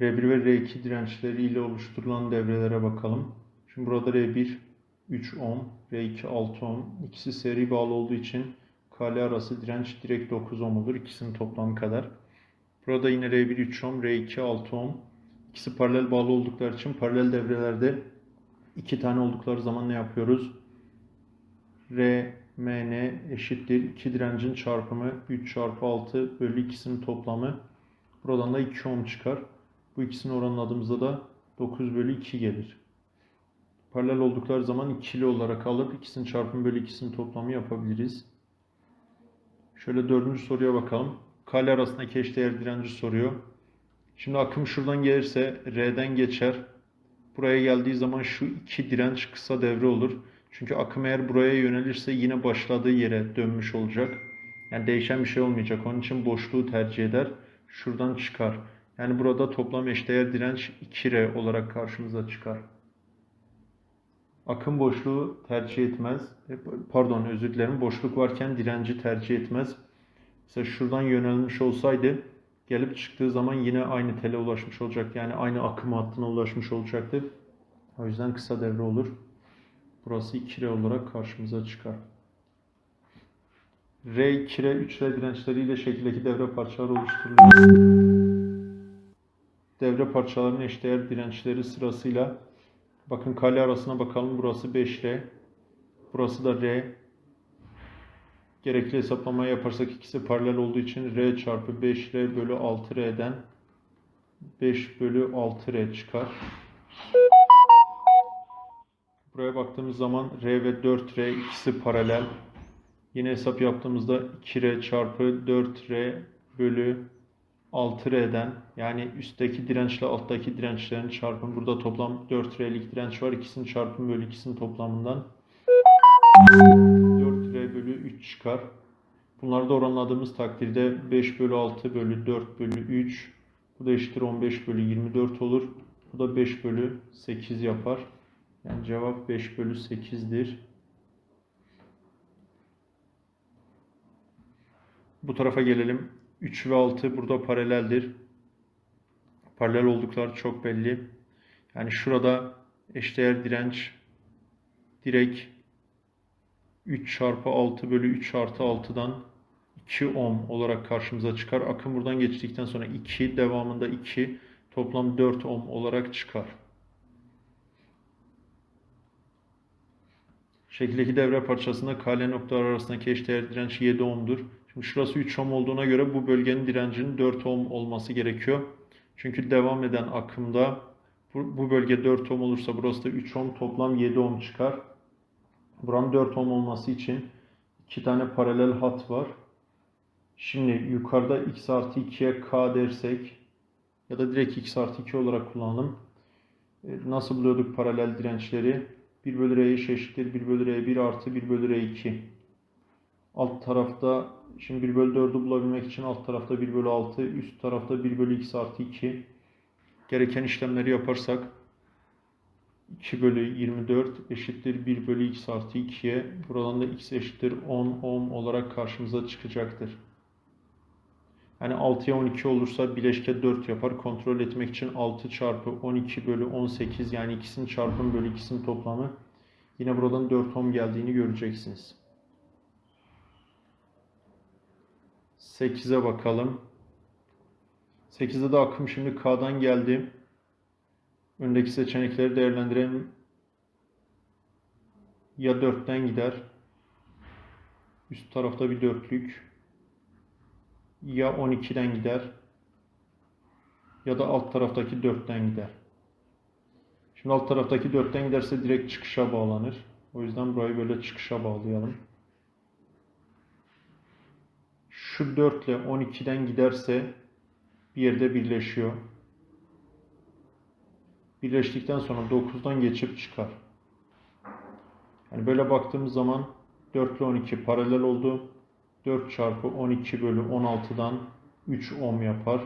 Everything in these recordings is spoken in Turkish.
R1 ve R2 dirençleri ile oluşturulan devrelere bakalım. Şimdi burada R1 3 ohm, R2 6 ohm. İkisi seri bağlı olduğu için KL arası direnç direkt 9 ohm olur. İkisinin toplamı kadar. Burada yine R1 3 ohm, R2 6 ohm. İkisi paralel bağlı oldukları için paralel devrelerde iki tane oldukları zaman ne yapıyoruz? R, M, N eşittir. İki direncin çarpımı 3 çarpı 6 bölü ikisinin toplamı. Buradan da 2 ohm çıkar. Bu ikisini oranladığımızda da 9 bölü 2 gelir. Paralel oldukları zaman ikili olarak alıp ikisinin çarpımı bölü ikisinin toplamı yapabiliriz. Şöyle dördüncü soruya bakalım. Kale arasındaki eşdeğer direnci soruyor. Şimdi akım şuradan gelirse R'den geçer. Buraya geldiği zaman şu iki direnç kısa devre olur. Çünkü akım eğer buraya yönelirse yine başladığı yere dönmüş olacak. Yani değişen bir şey olmayacak. Onun için boşluğu tercih eder. Şuradan çıkar. Yani burada toplam eşdeğer direnç 2R olarak karşımıza çıkar. Akım boşluğu tercih etmez. E, Pardon özür dilerim. Boşluk varken direnci tercih etmez. Mesela şuradan yönelmiş olsaydı gelip çıktığı zaman yine aynı tele ulaşmış olacak. Yani aynı akım hattına ulaşmış olacaktı. O yüzden kısa devre olur. Burası 2R olarak karşımıza çıkar. R, 2R, 3R dirençleriyle şekildeki devre parçaları oluşturuluyor. Devre parçalarının eşdeğer dirençleri sırasıyla bakın kale arasına bakalım. Burası 5R. Burası da R. Gerekli hesaplamayı yaparsak ikisi paralel olduğu için R çarpı 5R bölü 6R'den 5 bölü 6R çıkar. Buraya baktığımız zaman R ve 4R ikisi paralel. Yine hesap yaptığımızda 2R çarpı 4R bölü 6R'den yani üstteki dirençle alttaki dirençlerin çarpımı burada toplam 4R'lik direnç var. İkisinin çarpımı bölü ikisinin toplamından 4R bölü 3 çıkar. Bunları da oranladığımız takdirde 5 bölü 6 bölü 4 bölü 3 bu da eşittir 15 bölü 24 olur. Bu da 5 bölü 8 yapar. Yani cevap 5 bölü 8'dir. Bu tarafa gelelim. 3 ve 6 burada paraleldir. Paralel oldukları çok belli. Yani şurada eşdeğer direnç direkt 3 çarpı 6 bölü 3 artı 6'dan 2 ohm olarak karşımıza çıkar. Akım buradan geçtikten sonra 2 devamında 2 toplam 4 ohm olarak çıkar. Şekildeki devre parçasında kale noktalar arasındaki eşdeğer direnç 7 ohm'dur. Şurası 3 ohm olduğuna göre bu bölgenin direncinin 4 ohm olması gerekiyor. Çünkü devam eden akımda bu, bölge 4 ohm olursa burası da 3 ohm toplam 7 ohm çıkar. Buranın 4 ohm olması için iki tane paralel hat var. Şimdi yukarıda x artı 2'ye k dersek ya da direkt x artı 2 olarak kullanalım. E, Nasıl buluyorduk paralel dirençleri? 1 bölü r eşittir 1 bölü r1 artı 1 bölü r2. Alt tarafta şimdi 1 bölü 4'ü bulabilmek için alt tarafta 1 bölü 6 üst tarafta 1 bölü x artı 2. Gereken işlemleri yaparsak 2 bölü 24 eşittir 1 bölü x artı 2'ye. Buradan da x eşittir 10 ohm olarak karşımıza çıkacaktır. Yani 6'ya 12 olursa bileşke 4 yapar. Kontrol etmek için 6 çarpı 12 bölü 18 yani ikisinin çarpımı bölü ikisinin toplamı. Yine buradan 4 ohm geldiğini göreceksiniz. 8'e bakalım. 8'de de akım şimdi K'dan geldi. Öndeki seçenekleri değerlendirelim. Ya 4'ten gider. Üst tarafta bir dörtlük. Ya 12'den gider. Ya da alt taraftaki 4'ten gider. Şimdi alt taraftaki 4'ten giderse direkt çıkışa bağlanır. O yüzden burayı böyle çıkışa bağlayalım. Şu 4 ile 12'den giderse bir yerde birleşiyor. Birleştikten sonra 9'dan geçip çıkar. Yani böyle baktığımız zaman 4 ile 12 paralel oldu. 4 çarpı 12 bölü 16'dan 3 ohm yapar.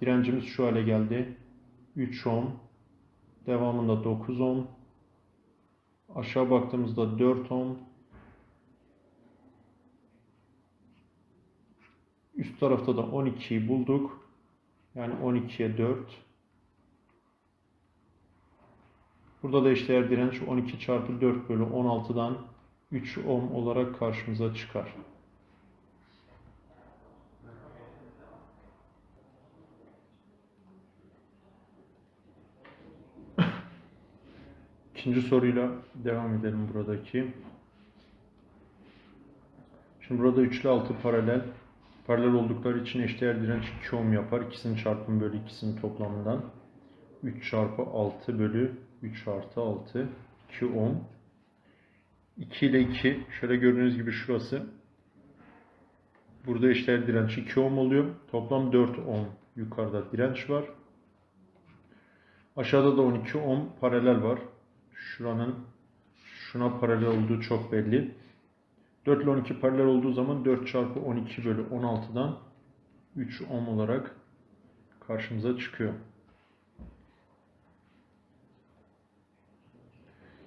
Direncimiz şu hale geldi. 3 ohm. Devamında 9 ohm. Aşağı baktığımızda 4 ohm. Üst tarafta da 12'yi bulduk. Yani 12'ye 4. Burada da eşdeğer direnç 12 çarpı 4 bölü 16'dan 3 ohm olarak karşımıza çıkar. İkinci soruyla devam edelim buradaki. Şimdi burada 3 ile 6 paralel. Paralel oldukları için eşdeğer direnç 2 ohm yapar. İkisinin çarpımı bölü ikisinin toplamından. 3 çarpı 6 bölü 3 artı 6. 2 ohm. 2 ile 2. Şöyle gördüğünüz gibi şurası. Burada eşdeğer direnç 2 ohm oluyor. Toplam 4 ohm yukarıda direnç var. Aşağıda da 12 ohm paralel var. Şuranın şuna paralel olduğu çok belli. 4 ile 12 paralel olduğu zaman 4 çarpı 12 bölü 16'dan 3 ohm olarak karşımıza çıkıyor.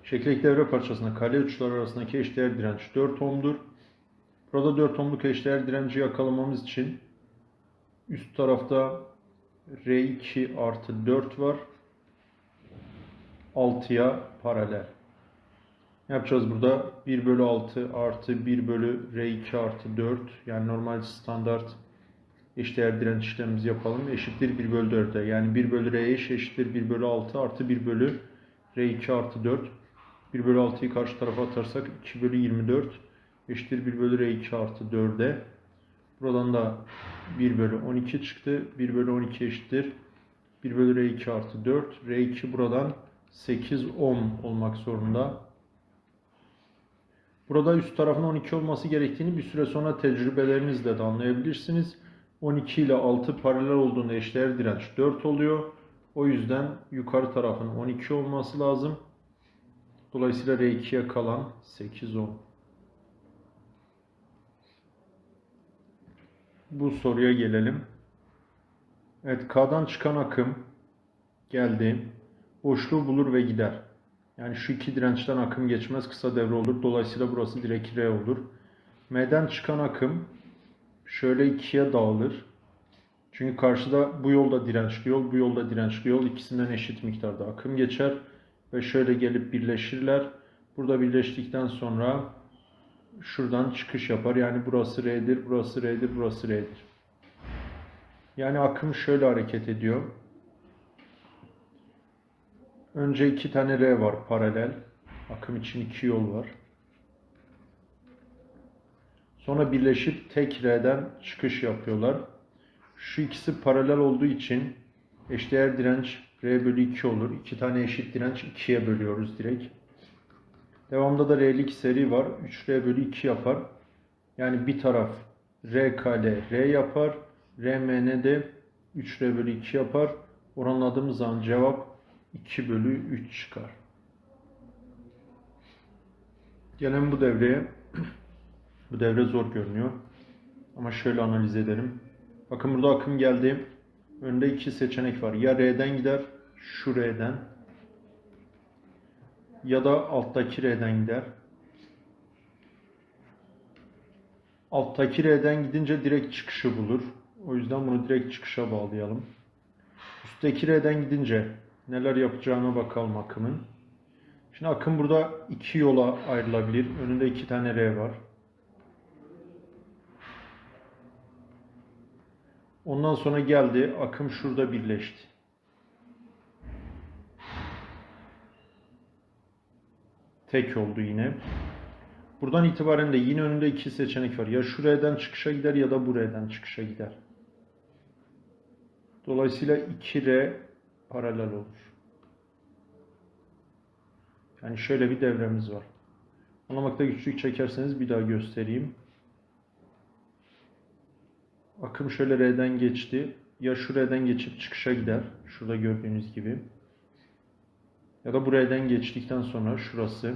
Şekildeki devre parçasında kare uçlar arasındaki eşdeğer direnç 4 ohm'dur. Burada 4 ohmluk eşdeğer direnci yakalamamız için üst tarafta R2 artı 4 var. 6'ya paralel. Yapacağız burada? 1 bölü 6 artı 1 bölü R2 artı 4 yani normal standart eşdeğer direnç işlemimizi yapalım. Eşittir 1 bölü 4'e. Yani 1 bölü R eş eşittir 1 bölü 6 artı 1 bölü R2 artı 4. 1 bölü 6'yı karşı tarafa atarsak 2 bölü 24 eşittir 1 bölü R2 artı 4'e. Buradan da 1 bölü 12 çıktı. 1 bölü 12 eşittir 1 bölü R2 artı 4. R2 buradan 8 ohm olmak zorunda. Burada üst tarafın 12 olması gerektiğini bir süre sonra tecrübelerinizle de anlayabilirsiniz. 12 ile 6 paralel olduğunda eşdeğer direnç 4 oluyor. O yüzden yukarı tarafın 12 olması lazım. Dolayısıyla R2'ye kalan 8 ohm. Bu soruya gelelim. Evet K'dan çıkan akım geldi. Boşluğu bulur ve gider. Yani şu iki dirençten akım geçmez kısa devre olur. Dolayısıyla burası direkt R olur. M'den çıkan akım şöyle ikiye dağılır. Çünkü karşıda bu yolda dirençli yol, bu yolda dirençli yol ikisinden eşit miktarda akım geçer ve şöyle gelip birleşirler. Burada birleştikten sonra şuradan çıkış yapar. Yani burası R'dir, burası R'dir, burası R'dir. Yani akım şöyle hareket ediyor. Önce iki tane R var paralel. Akım için iki yol var. Sonra birleşip tek R'den çıkış yapıyorlar. Şu ikisi paralel olduğu için eşdeğer direnç R bölü 2 olur. İki tane eşit direnç 2'ye bölüyoruz direkt. Devamında da R'lik seri var. 3R bölü 2 yapar. Yani bir taraf R kale R yapar. RMN de 3R bölü 2 yapar. Oranladığımız zaman cevap 2 bölü 3 çıkar. Gelen bu devreye. bu devre zor görünüyor. Ama şöyle analiz edelim. Bakın burada akım geldi. Önde iki seçenek var. Ya R'den gider, şu R'den. Ya da alttaki R'den gider. Alttaki R'den gidince direkt çıkışı bulur. O yüzden bunu direkt çıkışa bağlayalım. Üstteki R'den gidince neler yapacağına bakalım akımın. Şimdi akım burada iki yola ayrılabilir. Önünde iki tane R var. Ondan sonra geldi. Akım şurada birleşti. Tek oldu yine. Buradan itibaren de yine önünde iki seçenek var. Ya şuradan çıkışa gider ya da buradan çıkışa gider. Dolayısıyla 2R paralel olur. Yani şöyle bir devremiz var. Anlamakta güçlük çekerseniz bir daha göstereyim. Akım şöyle R'den geçti. Ya şu R'den geçip çıkışa gider. Şurada gördüğünüz gibi. Ya da bu R'den geçtikten sonra şurası.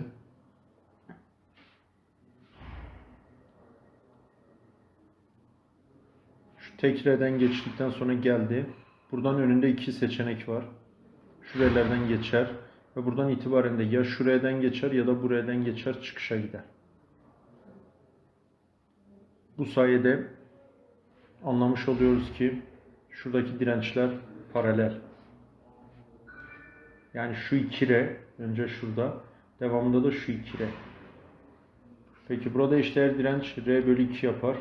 Şu tek R'den geçtikten sonra geldi. Buradan önünde iki seçenek var. Şu R'lerden geçer. Ve buradan itibaren de ya şu R'den geçer ya da bu R'den geçer çıkışa gider. Bu sayede anlamış oluyoruz ki şuradaki dirençler paralel. Yani şu 2R önce şurada. Devamında da şu 2R. Peki burada eşdeğer direnç R bölü 2 yapar.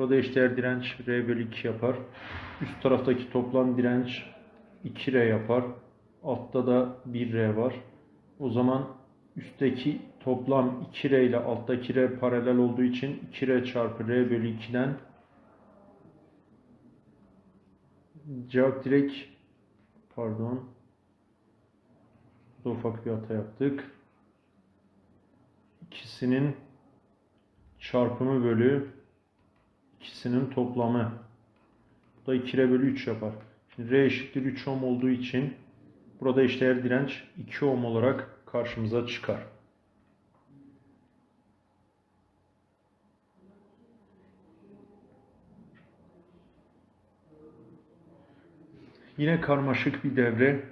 Burada eşdeğer direnç R bölü 2 yapar. Üst taraftaki toplam direnç 2R yapar. Altta da 1R var. O zaman üstteki toplam 2R ile alttaki R paralel olduğu için 2R çarpı R bölü 2'den cevap direkt pardon Burada ufak bir hata yaptık. İkisinin çarpımı bölü ikisinin toplamı. Bu da 2R bölü 3 yapar. Şimdi R eşittir 3 ohm olduğu için burada eşdeğer direnç 2 ohm olarak karşımıza çıkar. Yine karmaşık bir devre.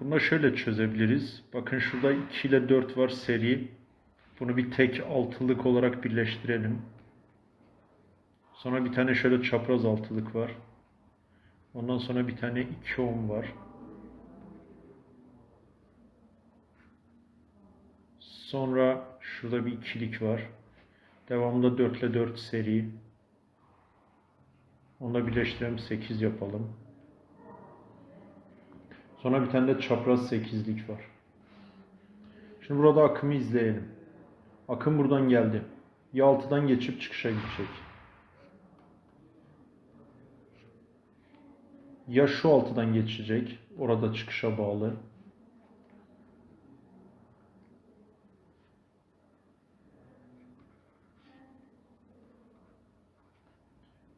Bunu şöyle çözebiliriz. Bakın şurada 2 ile 4 var seri. Bunu bir tek altılık olarak birleştirelim. Sonra bir tane şöyle çapraz altılık var. Ondan sonra bir tane 2 ohm var. Sonra şurada bir ikilik var. Devamında 4 ile 4 seri. Onu da birleştirelim 8 yapalım. Sonra bir tane de çapraz 8'lik var. Şimdi burada akımı izleyelim. Akım buradan geldi. Ya 6'dan geçip çıkışa gidecek. Ya şu altıdan geçecek. Orada çıkışa bağlı.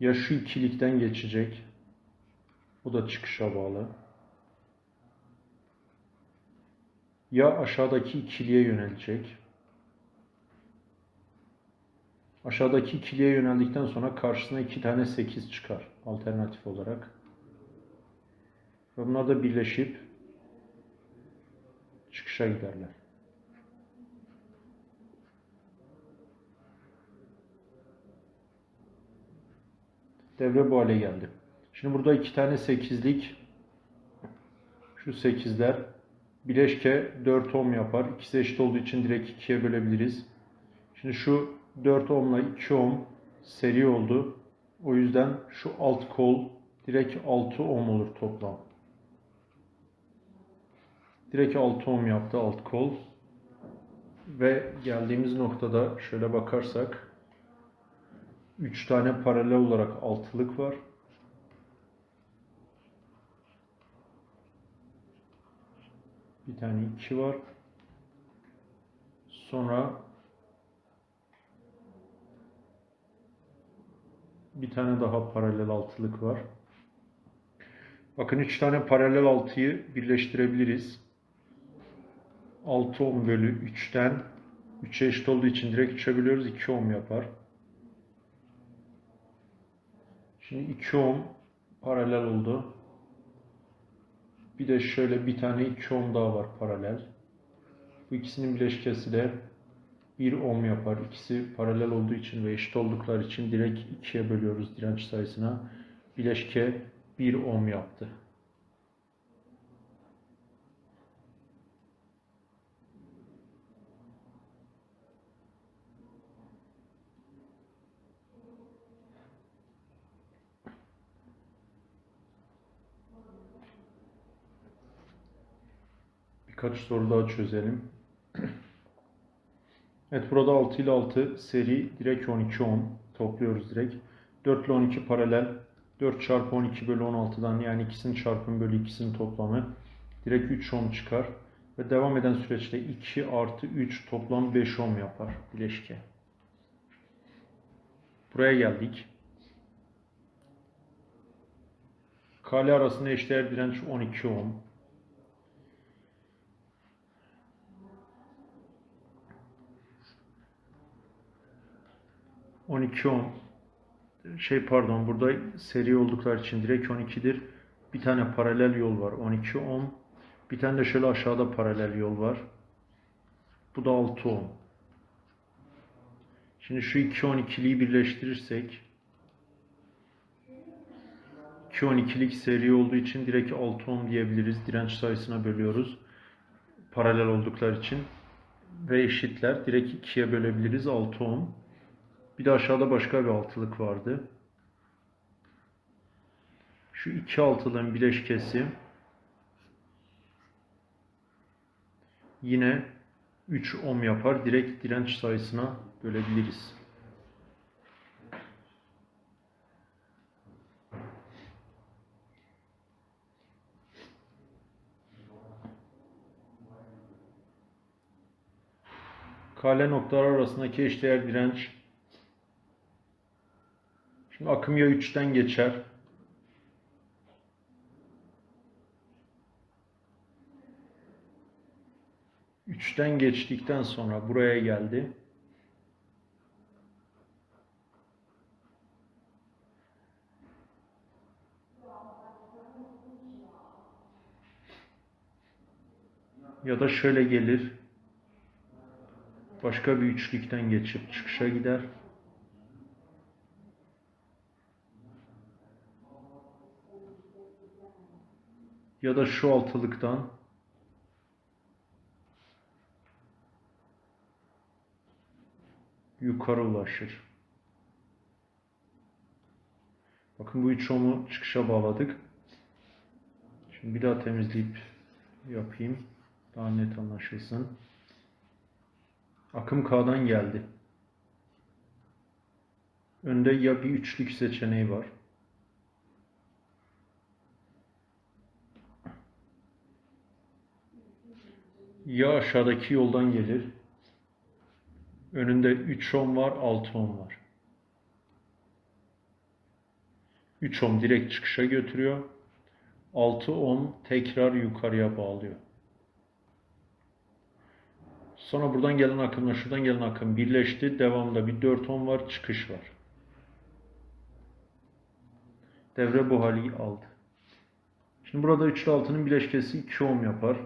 Ya şu ikilikten geçecek. Bu da çıkışa bağlı. Ya aşağıdaki ikiliye yönelecek. Aşağıdaki ikiliye yöneldikten sonra karşısına iki tane 8 çıkar alternatif olarak. Ve bunlar da birleşip çıkışa giderler. Devre bu hale geldi. Şimdi burada iki tane 8'lik şu 8'ler bileşke 4 ohm yapar. İkisi eşit olduğu için direkt ikiye bölebiliriz. Şimdi şu 4 ohmla 2 ohm seri oldu. O yüzden şu alt kol direkt 6 ohm olur toplam. Direkt 6 ohm yaptı alt kol. Ve geldiğimiz noktada şöyle bakarsak 3 tane paralel olarak altılık var. Bir tane 2 var. Sonra bir tane daha paralel altılık var. Bakın 3 tane paralel altıyı birleştirebiliriz. 6 ohm bölü 3'ten 3'e eşit olduğu için direkt 3'e bölüyoruz. 2 ohm yapar. Şimdi 2 ohm paralel oldu. Bir de şöyle bir tane 2 ohm daha var paralel. Bu ikisinin bileşkesi de 1 ohm yapar. İkisi paralel olduğu için ve eşit oldukları için direkt 2'ye bölüyoruz direnç sayısına. Bileşke 1 ohm yaptı. Birkaç soru daha çözelim. Evet burada 6 ile 6 seri direkt 12 ohm topluyoruz direkt. 4 ile 12 paralel 4 çarpı 12 bölü 16'dan yani ikisinin çarpımı bölü ikisinin toplamı direkt 3 ohm çıkar. Ve devam eden süreçte 2 artı 3 toplam 5 ohm yapar bileşke. Buraya geldik. Kale arasında eşdeğer direnç 12 ohm. On iki ohm şey pardon burada seri oldukları için direkt 12'dir. Bir tane paralel yol var 12 ohm. Bir tane de şöyle aşağıda paralel yol var. Bu da 6 ohm. Şimdi şu iki 12'liyi birleştirirsek 2-12'lik seri olduğu için direkt 6 ohm diyebiliriz. Direnç sayısına bölüyoruz. Paralel oldukları için. Ve eşitler. Direkt 2'ye bölebiliriz. 6 ohm. Bir de aşağıda başka bir altılık vardı. Şu iki altılığın bileşkesi yine 3 ohm yapar. Direkt direnç sayısına bölebiliriz. Kale noktalar arasındaki eşdeğer direnç. Şimdi akım ya 3'ten geçer. Üçten geçtikten sonra buraya geldi. Ya da şöyle gelir. Başka bir üçlükten geçip çıkışa gider. Ya da şu altılıktan yukarı ulaşır. Bakın bu üç ohmu çıkışa bağladık. Şimdi bir daha temizleyip yapayım. Daha net anlaşılsın. Akım K'dan geldi. Önde ya bir üçlük seçeneği var. Ya aşağıdaki yoldan gelir. Önünde 3 ohm var, 6 ohm var. 3 ohm direkt çıkışa götürüyor. 6 ohm tekrar yukarıya bağlıyor. Sonra buradan gelen akımla şuradan gelen akım birleşti. Devamında bir 4 ohm var, çıkış var. Devre bu hali aldı. Şimdi burada 3 ile 6'nın bileşkesi 2 ohm yapar.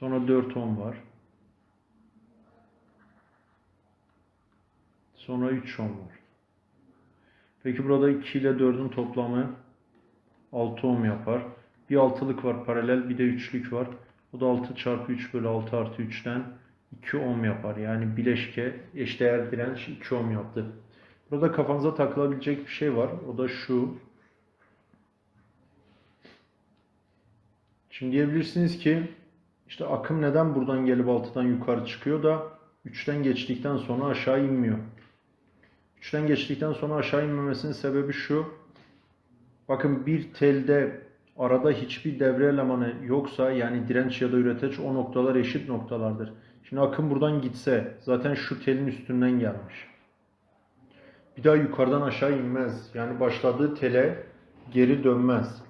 Sonra 4 ohm var. Sonra 3 ohm var. Peki burada 2 ile 4'ün toplamı 6 ohm yapar. Bir altılık var paralel bir de üçlük var. O da 6 çarpı 3 bölü 6 artı 3'ten 2 ohm yapar. Yani bileşke eşdeğer direnç 2 ohm yaptı. Burada kafanıza takılabilecek bir şey var. O da şu. Şimdi diyebilirsiniz ki işte akım neden buradan gelip 6'dan yukarı çıkıyor da 3'ten geçtikten sonra aşağı inmiyor. 3'ten geçtikten sonra aşağı inmemesinin sebebi şu. Bakın bir telde arada hiçbir devre elemanı yoksa yani direnç ya da üreteç o noktalar eşit noktalardır. Şimdi akım buradan gitse zaten şu telin üstünden gelmiş. Bir daha yukarıdan aşağı inmez. Yani başladığı tele geri dönmez.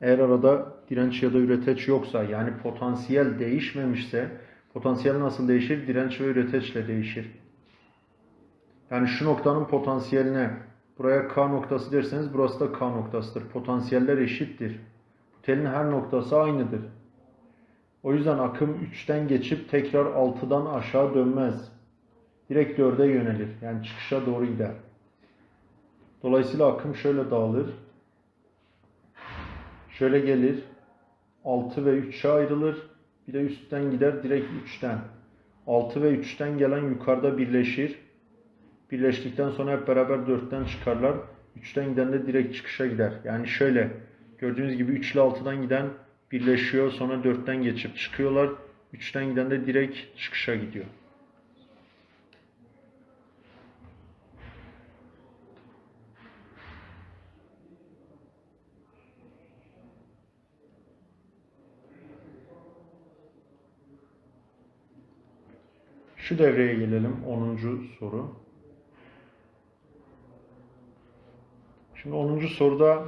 Eğer arada direnç ya da üreteç yoksa yani potansiyel değişmemişse potansiyel nasıl değişir? Direnç ve üreteçle değişir. Yani şu noktanın potansiyeline buraya K noktası derseniz burası da K noktasıdır. Potansiyeller eşittir. Telin her noktası aynıdır. O yüzden akım 3'ten geçip tekrar 6'dan aşağı dönmez. Direkt 4'e yönelir. Yani çıkışa doğru gider. Dolayısıyla akım şöyle dağılır. Şöyle gelir. 6 ve 3'e ayrılır. Bir de üstten gider direkt 3'ten. 6 ve 3'ten gelen yukarıda birleşir. Birleştikten sonra hep beraber 4'ten çıkarlar. 3'ten giden de direkt çıkışa gider. Yani şöyle gördüğünüz gibi 3 ile 6'dan giden birleşiyor. Sonra 4'ten geçip çıkıyorlar. 3'ten giden de direkt çıkışa gidiyor. Şu devreye gelelim. 10. soru. Şimdi 10. soruda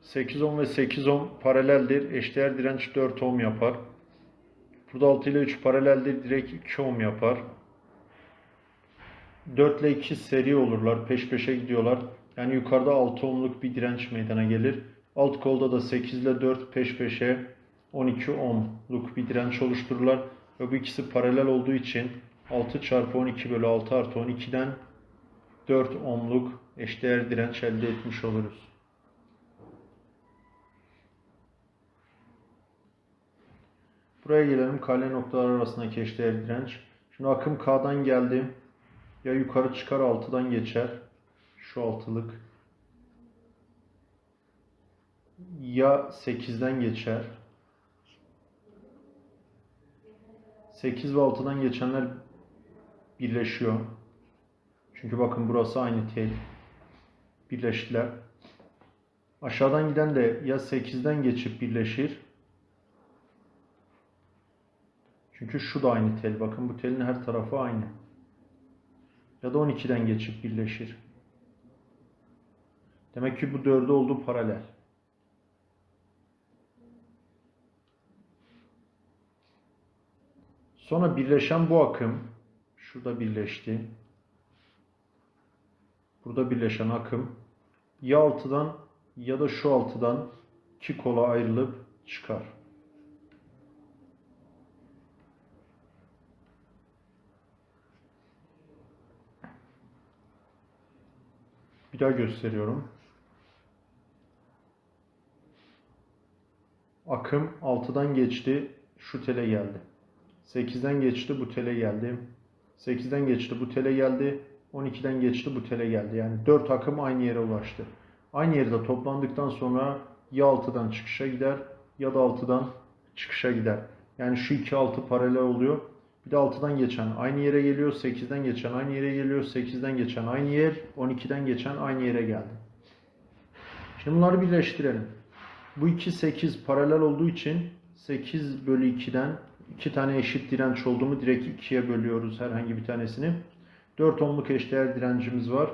8 ohm ve 8 ohm paraleldir. Eşdeğer direnç 4 ohm yapar. Burada 6 ile 3 paraleldir. Direkt 2 ohm yapar. 4 ile 2 seri olurlar. Peş peşe gidiyorlar. Yani yukarıda 6 ohmluk bir direnç meydana gelir. Alt kolda da 8 ile 4 peş peşe 12 ohmluk bir direnç oluştururlar. Ve bu ikisi paralel olduğu için 6 çarpı 12 bölü 6 artı 12'den 4 ohmluk eşdeğer direnç elde etmiş oluruz. Buraya gelelim kale noktalar arasındaki eşdeğer direnç. Şimdi akım K'dan geldi. Ya yukarı çıkar 6'dan geçer. Şu altılık. Ya 8'den geçer. 8 ve 6'dan geçenler birleşiyor. Çünkü bakın burası aynı tel. Birleştiler. Aşağıdan giden de ya 8'den geçip birleşir. Çünkü şu da aynı tel. Bakın bu telin her tarafı aynı. Ya da 12'den geçip birleşir. Demek ki bu dördü oldu paralel. Sonra birleşen bu akım şurada birleşti. Burada birleşen akım ya altıdan ya da şu altıdan iki kola ayrılıp çıkar. Bir daha gösteriyorum. Akım 6'dan geçti, şu tele geldi. 8'den geçti, bu tele geldi. 8'den geçti, bu tele geldi. 12'den geçti, bu tele geldi. Yani 4 akım aynı yere ulaştı. Aynı yerde toplandıktan sonra ya 6'dan çıkışa gider ya da 6'dan çıkışa gider. Yani şu iki 6 paralel oluyor. Bir de 6'dan geçen aynı yere geliyor, 8'den geçen aynı yere geliyor, 8'den geçen aynı yer, 12'den geçen aynı yere geldi. Şimdi bunları birleştirelim. Bu iki 8 paralel olduğu için 8 bölü 2'den 2 tane eşit direnç oldu mu direkt 2'ye bölüyoruz herhangi bir tanesini. 4 ohmluk eşdeğer direncimiz var.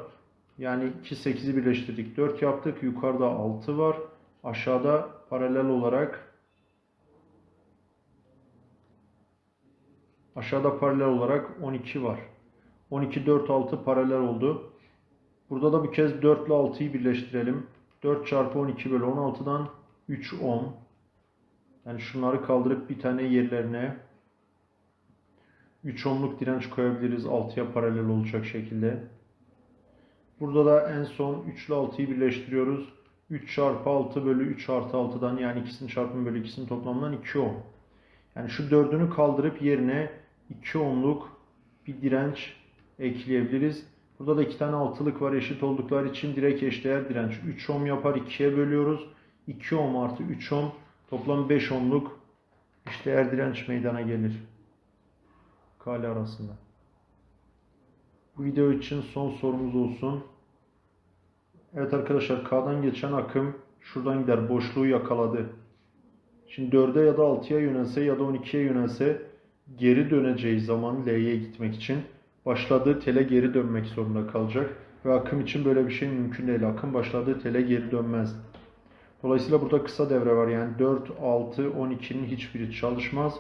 Yani 2 8'i birleştirdik. 4 yaptık. Yukarıda 6 var. Aşağıda paralel olarak Aşağıda paralel olarak 12 var. 12, 4, 6 paralel oldu. Burada da bir kez 4 ile 6'yı birleştirelim. 4 çarpı 12 bölü 16'dan 3 ohm. Yani şunları kaldırıp bir tane yerlerine 3 ohmluk direnç koyabiliriz 6'ya paralel olacak şekilde. Burada da en son 3 ile 6'yı birleştiriyoruz. 3 çarpı 6 bölü 3 artı 6'dan yani ikisinin çarpımı bölü ikisinin toplamından 2 ohm. Yani şu dördünü kaldırıp yerine 2 ohmluk bir direnç ekleyebiliriz. Burada da iki tane altılık var eşit oldukları için direkt eşdeğer direnç. 3 ohm yapar 2'ye bölüyoruz. 2 ohm artı 3 ohm toplam 5 ohmluk eşdeğer direnç meydana gelir. Kale arasında. Bu video için son sorumuz olsun. Evet arkadaşlar K'dan geçen akım şuradan gider. Boşluğu yakaladı. Şimdi 4'e ya da 6'ya yönelse ya da 12'ye yönelse geri döneceği zaman L'ye gitmek için başladığı tele geri dönmek zorunda kalacak. Ve akım için böyle bir şey mümkün değil. Akım başladığı tele geri dönmez. Dolayısıyla burada kısa devre var. Yani 4, 6, 12'nin hiçbiri çalışmaz.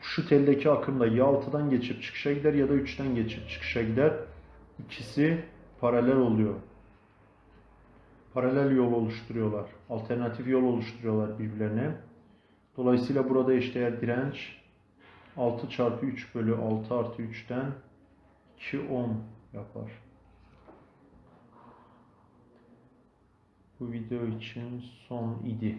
Şu teldeki akım da ya 6'dan geçip çıkışa gider ya da 3'ten geçip çıkışa gider. İkisi paralel oluyor. Paralel yol oluşturuyorlar. Alternatif yol oluşturuyorlar birbirlerine. Dolayısıyla burada eşdeğer direnç 6 çarpı 3 bölü 6 artı 3'ten 2 ohm yapar. Bu video için son idi.